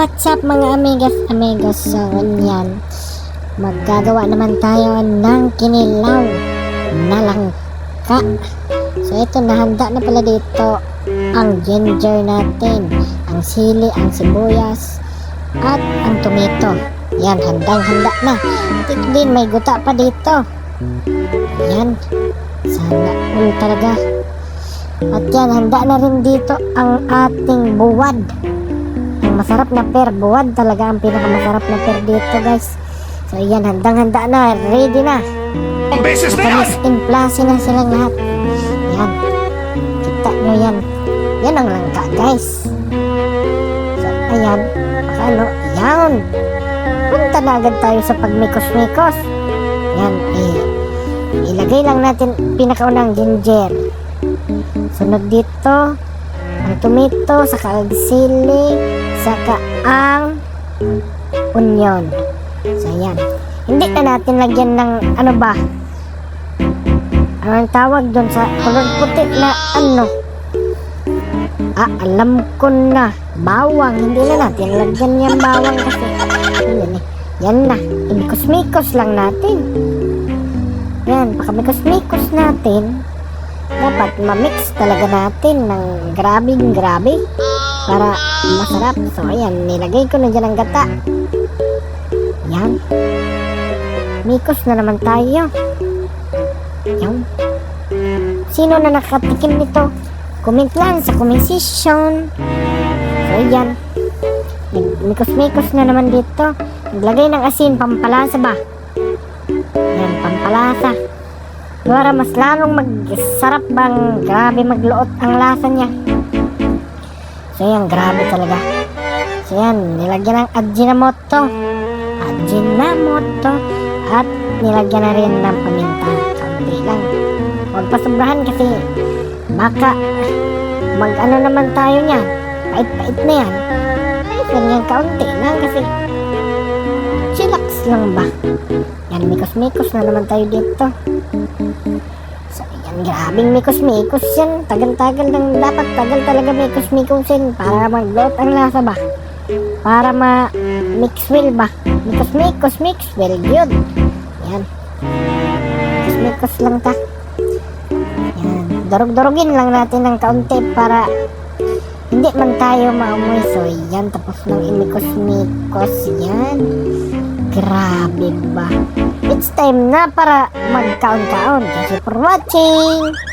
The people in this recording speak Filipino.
What's up mga amigas amigos? So yan, maggagawa naman tayo ng kinilaw na langka. So ito, nahanda na pala dito ang ginger natin, ang sili, ang sibuyas, at ang tomato. Yan, handang-handa na. Ito din, may guta pa dito. Yan, sana all talaga. At yan, handa na rin dito ang ating buwad. Ang masarap na per, buwad talaga ang pinakamasarap na per dito guys. So yan, handang-handa na, ready na. Beses na yan! Matamis in place na silang lahat. Yan. Kita nyo yan. Yan ang langka, guys. So, ayan. Ano, yan. Punta na agad tayo sa pagmikos-mikos. Yan, eh. Ilagay lang natin pinakaunang ginger. Sunod dito, tomato, saka ang sili, saka ang onion. So, ayan. Hindi na natin lagyan ng ano ba? Ano ang tawag doon sa kulay puti na ano? Ah, alam ko na. Bawang. Hindi na natin lagyan yung bawang kasi. Yan, eh. yan na. Imikos-mikos lang natin. Yan, pakamikos-mikos natin. Dapat ma-mix talaga natin ng grabing grabe para masarap. So, ayan, nilagay ko na dyan ang gata. Yan. Mikos na naman tayo. Yan. Sino na nakatikim nito? Comment lang sa comment section. So, yan. Mikos-mikos na naman dito. Naglagay ng asin, pampalasa ba? Yan, pampalasa. Para mas lalong magsarap bang grabe magluot ang lasa niya. So, yan, grabe talaga. So, yan, nilagyan ng Ajinomoto. Ajinomoto. At nilagyan na rin ng paminta. Kaunti lang. Huwag pasobrahan kasi baka mag ano naman tayo niyan. Pait-pait na yan. Ay, ganyan kaunti lang kasi chillax lang ba? Yan, mikos-mikos na naman tayo dito. So, yan, grabing mikos-mikos yan. Tagal-tagal lang dapat tagal talaga mikos-mikosin para mag-load ang lasa ba? Para ma-mix well ba? Mikos-mikos, mix well, good. Yan. Mikos-mikos lang ta. Yan. Durog-durugin lang natin ng kaunti para hindi man tayo maumoy. So, yan. Tapos ng imikos-mikos. Yan. Grabe ba? It's time na para magkaon-kaon. Thank you for watching.